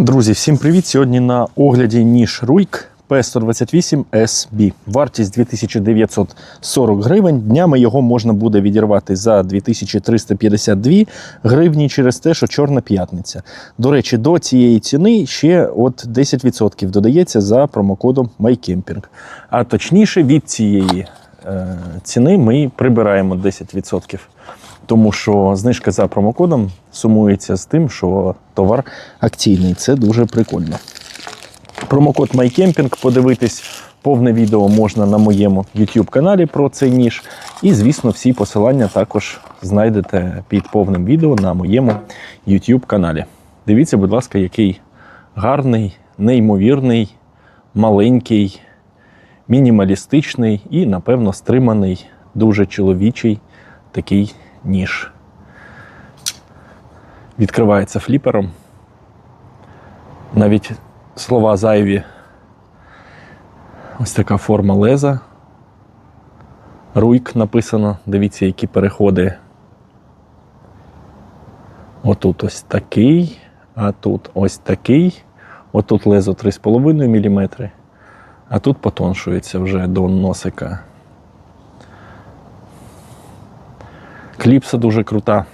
Друзі, всім привіт! Сьогодні на огляді ніж Руйк P128SB. Вартість 2940 гривень. Днями його можна буде відірвати за 2352 гривні через те, що Чорна п'ятниця. До речі, до цієї ціни ще от 10% додається за промокодом MyCamping. А точніше, від цієї е, ціни ми прибираємо 10%. Тому що знижка за промокодом сумується з тим, що товар акційний. Це дуже прикольно. Промокод MyCamping подивитись повне відео можна на моєму YouTube каналі про цей ніж. І, звісно, всі посилання також знайдете під повним відео на моєму YouTube каналі. Дивіться, будь ласка, який гарний, неймовірний, маленький, мінімалістичний і, напевно, стриманий, дуже чоловічий такий ніж. Відкривається фліпером. Навіть слова зайві. Ось така форма леза. Руйк написано. Дивіться, які переходи. Отут ось такий, а тут ось такий. Отут лезо 3,5 мм, а тут потоншується вже до носика. Кліпса дуже крута.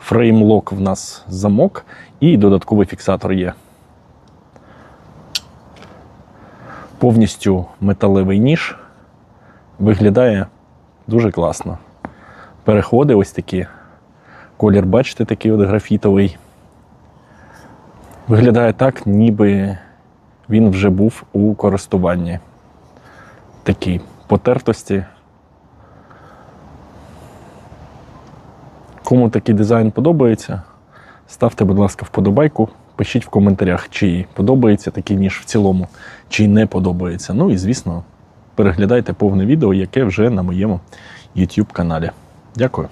Фреймлок в нас замок і додатковий фіксатор є. Повністю металевий ніж. Виглядає дуже класно. Переходи ось такі. Колір, бачите, такий от графітовий. Виглядає так, ніби він вже був у користуванні. Такі потертості. Кому такий дизайн подобається, ставте, будь ласка, вподобайку. Пишіть в коментарях, чи подобається такий ніж в цілому, чи не подобається. Ну і, звісно, переглядайте повне відео, яке вже на моєму YouTube каналі. Дякую.